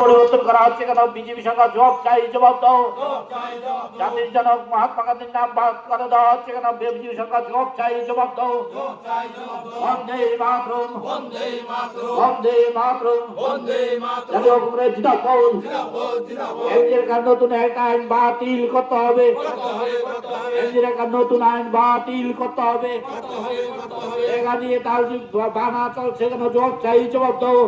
পরিবর্তন করা হচ্ছে কেন? বিজেপি সরকার জবাব চাই জবাব দাও। জাতির জনক মহাত্মা গান্ধীর নাম বাদ করে দেওয়া হচ্ছে কেন? বিজেপি সরকার জবাব চাই জবাব দাও। বন্দে মাতরম। বন্দে মাতরম। জাতীয় কংগ্রেস জিন্দাবাদ। এনজির কার নতুন এক আইন বাতিল করতে হবে? এনজির কার নতুন আইন বাতিল করতে হবে? এগা নিয়ে তার বানা চলছে কেন? জবাব চাই জবাব দাও।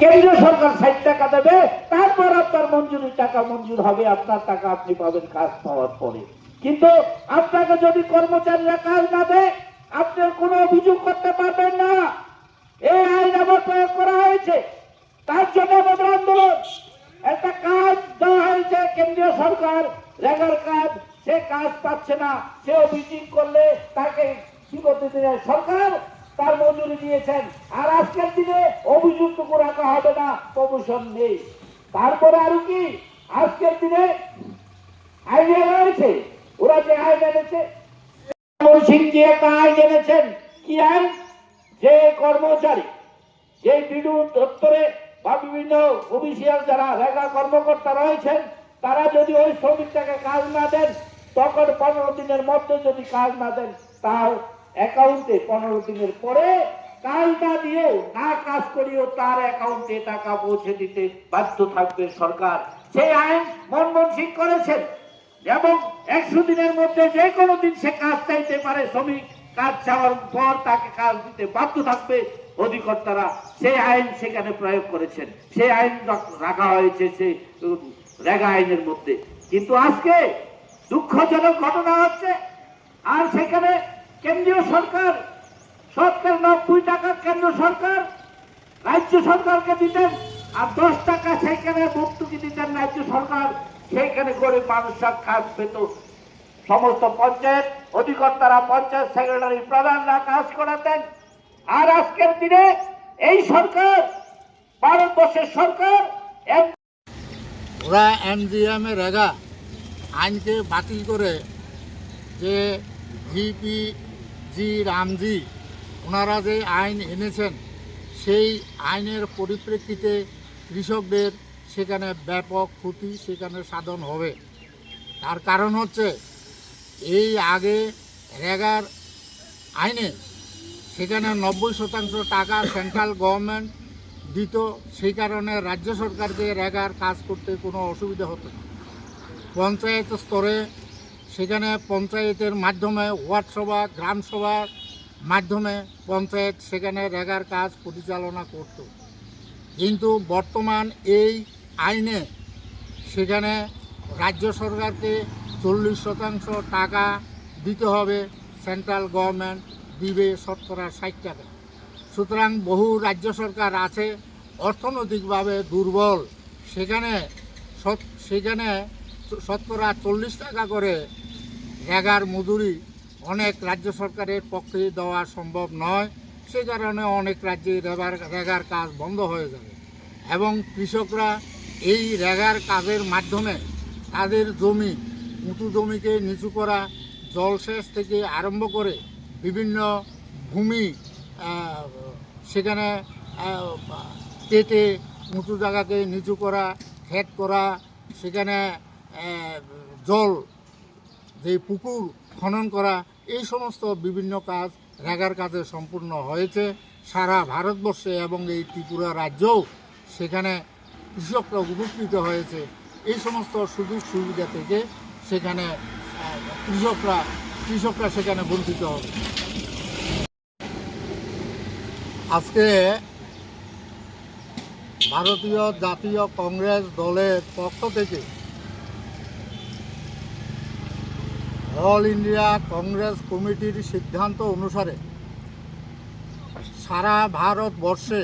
কেন্দ্রীয় সরকার ষাট টাকা দেবে, তারপর আপনার মঞ্জুরি টাকা মঞ্জুর হবে, আপনার টাকা আপনি পাবেন কাজ পাওয়ার পরে। কিন্তু আপনাকে যদি কর্মচারীরা কাজ না দেয় আপনি কোনো অভিযোগ করতে পারবেন না। এই আইন আবার প্রয়োগ করা হয়েছে। তার জন্য আমাদের আন্দোলন। একটা কাজ দেওয়া হয়েছে কেন্দ্রীয় সরকার। রেগার কাজ, সে কাজ পাচ্ছে না। সে অভিযোগ করলে তাকে কি করতে দেয় সরকার তার মজুরি দিয়েছেন। আর আজকের দিনে অভিযুক্ত রাখা হবে না প্রমোশন নেই। তারপরে আরও কি? আজকের দিনে আইনে রয়েছে। ওরা যে আইন এনেছে যে একটা কি আইন যে কর্মচারী, যে বিদ্যুৎ দপ্তরে বা বিভিন্ন অফিসিয়াল যারা রেগা কর্মকর্তা রয়েছেন, তারা যদি ওই শ্রমিকটাকে কাজ না দেন, তখন পনেরো দিনের মধ্যে যদি কাজ না দেন, তার অ্যাকাউন্টে পনেরো দিনের পরে কাজ না দিয়েও না কাজ করিও তার অ্যাকাউন্টে টাকা পৌঁছে দিতে বাধ্য থাকবে সরকার। সেই আইন মনমোহন সিং করেছেন। এবং একশো দিনের মধ্যে যে কোনো দিন সে কাজ চাইতে পারে শ্রমিক কাজ চাওয়ার পর তাকে কাজ দিতে বাধ্য থাকবে। অধিকর্তারা সেই আইন সেখানে প্রয়োগ করেছেন। সেই আইন রাখা হয়েছে উম, রেগা আইনের মধ্যে। কিন্তু আজকে দুঃখজনক ঘটনা হচ্ছে আর সেখানে কেন্দ্রীয় সরকার সরকার নব্বই টাকা কেন্দ্র সরকার রাজ্য সরকারকে দিতেন আর দশ টাকা সেখানে ভর্তুকি দিতেন রাজ্য সরকার। সেইখানে গরিব মানুষরা কাজ পেত। সমস্ত পঞ্চায়েত অধিকর্তারা, পঞ্চায়েত সেক্রেটারি প্রধানরা কাজ করাতেন। আর আজকের দিনে এই সরকার, ভারতবর্ষের সরকার ওরা এমজিএম এর রেগা। আইনকে বাতিল করে যে জিপি জি রামজি, ওনারা যে আইন এনেছেন, সেই আইনের পরিপ্রেক্ষিতে কৃষকদের সেখানে ব্যাপক ক্ষতি সেখানে সাধন হবে। তার কারণ হচ্ছে, এই আগে রেগার আইনে সেখানে নব্বই শতাংশ টাকা সেন্ট্রাল গভর্নমেন্ট দিত, সেই কারণে রাজ্য সরকারকে রেগার কাজ করতে কোনো অসুবিধা হতো না। পঞ্চায়েত স্তরে সেখানে পঞ্চায়েতের মাধ্যমে ওয়ার্ড সভা গ্রাম সভার মাধ্যমে পঞ্চায়েত সেখানে রেগার কাজ পরিচালনা করত। কিন্তু বর্তমান এই আইনে সেখানে রাজ্য সরকারকে চল্লিশ শতাংশ টাকা দিতে হবে, সেন্ট্রাল গভর্নমেন্ট দিবে শতকরা ষাট টাকা। সুতরাং বহু রাজ্য সরকার আছে, অর্থনৈতিকভাবে দুর্বল, সেখানে সেখানে শতকরা চল্লিশ টাকা করে রেগার মজুরি অনেক রাজ্য সরকারের পক্ষে দেওয়া সম্ভব নয়, সে কারণে অনেক রাজ্যে রেগার কাজ বন্ধ হয়ে যাবে। এবং কৃষকরা এই রেগার কাজের মাধ্যমে তাদের জমি, উঁচু জমিকে নিচু করা, জলসেচ থেকে আরম্ভ করে বিভিন্ন ভূমি সেখানে কেটে উঁচু জায়গাকে নিচু করা, ক্ষেত করা, সেখানে জল, যে পুকুর খনন করা, এই সমস্ত বিভিন্ন কাজ রেগার কাজে সম্পূর্ণ হয়েছে। সারা ভারতবর্ষে এবং এই ত্রিপুরা রাজ্যও সেখানে কৃষকরা উপকৃত হয়েছে। এই সমস্ত সুযোগ সুবিধা থেকে সেখানে কৃষকরা কৃষকরা সেখানে বঞ্চিত হবে। আজকে ভারতীয় জাতীয় কংগ্রেস দলের পক্ষ থেকে অল ইন্ডিয়া কংগ্রেস কমিটির সিদ্ধান্ত অনুসারে সারা ভারতবর্ষে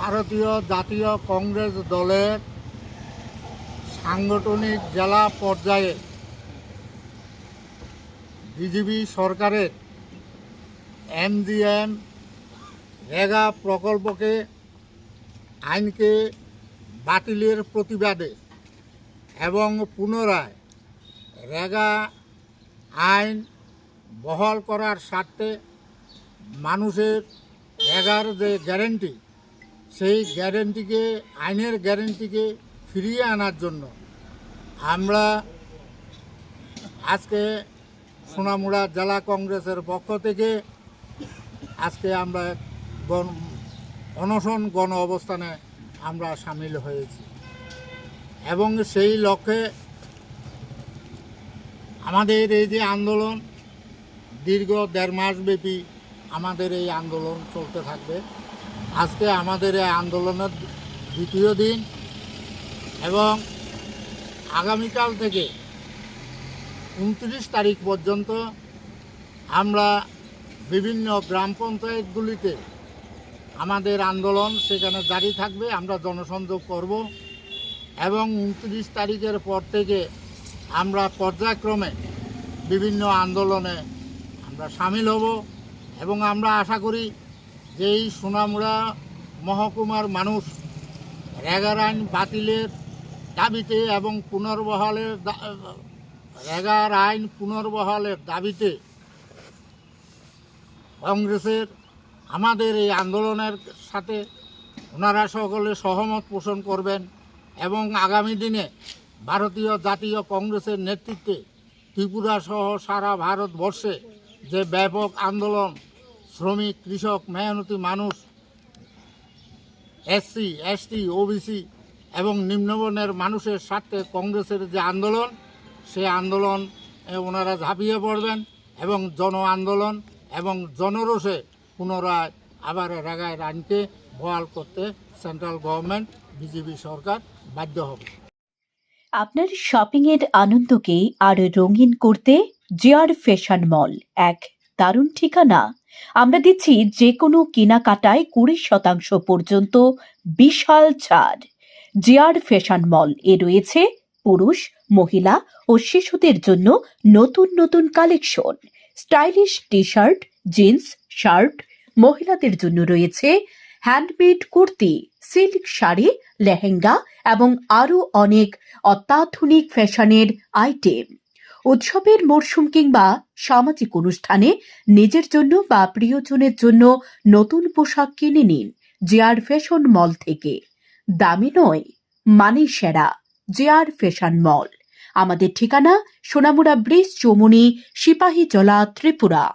ভারতীয় জাতীয় কংগ্রেস দলের সাংগঠনিক জেলা পর্যায়ে বিজেপি সরকারের এমজিএম রেগা প্রকল্পকে আইনকে বাতিলের প্রতিবাদে এবং পুনরায় রেগা আইন বহাল করার স্বার্থে মানুষের রেগার যে গ্যারেন্টি সেই গ্যারেন্টিকে, আইনের গ্যারেন্টিকে ফিরিয়ে আনার জন্য আমরা আজকে সোনামুড়া জেলা কংগ্রেসের পক্ষ থেকে আজকে আমরা গণ, অনশন গণ অবস্থানে আমরা সামিল হয়েছি। এবং সেই লক্ষ্যে আমাদের এই যে আন্দোলন, দীর্ঘ দেড় মাস ব্যাপী আমাদের এই আন্দোলন চলতে থাকবে। আজকে আমাদের এই আন্দোলনের দ্বিতীয় দিন এবং আগামীকাল থেকে উনত্রিশ তারিখ পর্যন্ত আমরা বিভিন্ন গ্রাম পঞ্চায়েতগুলিতে আমাদের আন্দোলন সেখানে জারি থাকবে, আমরা জনসংযোগ করব এবং উনত্রিশ তারিখের পর থেকে আমরা পর্যায়ক্রমে বিভিন্ন আন্দোলনে আমরা সামিল হব এবং আমরা আশা করি যে এই সোনামুড়া মহকুমার মানুষ রেগার আইন বাতিলের দাবিতে এবং পুনর্বহালের রেগার আইন পুনর্বহালের দাবিতে কংগ্রেসের আমাদের এই আন্দোলনের সাথে ওনারা সকলে সহমত পোষণ করবেন এবং আগামী দিনে ভারতীয় জাতীয় কংগ্রেসের নেতৃত্বে ত্রিপুরা সহ সারা ভারতবর্ষে যে ব্যাপক আন্দোলন শ্রমিক, কৃষক, মেহনতি মানুষ এসসি এসটি ওবিসি এবং নিম্নবর্ণের মানুষের স্বার্থে কংগ্রেসের যে আন্দোলন সেই আন্দোলন ওনারা ঝাঁপিয়ে পড়বেন এবং জন আন্দোলন এবং জনরোষে পুনরায় আবার রাগায় আইনকে বহাল করতে সেন্ট্রাল গভর্নমেন্ট বিজেপি সরকার বাধ্য হবে। আপনার শপিং এর আনন্দকে আরও রঙিন করতে জিআর ফ্যাশন মল এক দারুণ ঠিকানা। আমরা দিচ্ছি যে কোনো কেনাকাটায় কুড়ি শতাংশ পর্যন্ত বিশাল ছাড়। জিয়ার ফ্যাশন মল এ রয়েছে পুরুষ, মহিলা ও শিশুদের জন্য নতুন নতুন collection. Stylish T shirt jeans, shirt, মহিলাদের জন্য রয়েছে হ্যান্ডমেড কুর্তি, সিল্ক শাড়ি, লেহেঙ্গা এবং আরও অনেক অত্যাধুনিক ফ্যাশনের আইটেম। উৎসবের মরশুম কিংবা সামাজিক অনুষ্ঠানে নিজের জন্য বা প্রিয়জনের জন্য নতুন পোশাক কিনে নিন জেআর ফ্যাশন মল থেকে। দামি নয় মানে সেরা জেআর ফ্যাশন মল। আমাদের ঠিকানা সোনামুড়া ব্রিজ চৌমুনি সিপাহীজলা ত্রিপুরা।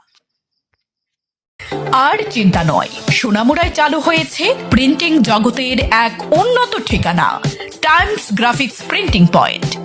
আর চিন্তা নয়, সোনামুড়ায় চালু হয়েছে প্রিন্টিং জগতের এক উন্নত ঠিকানা, Times graphics printing point.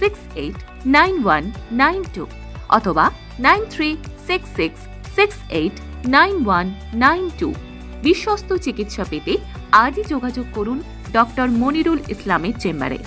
six eight nine one nine two অথবা nine three six six six eight nine one nine two বিশ্বস্ত চিকিৎসা পেতে আজই যোগাযোগ করুন ডক্টর মনিরুল ইসলামের চেম্বারে।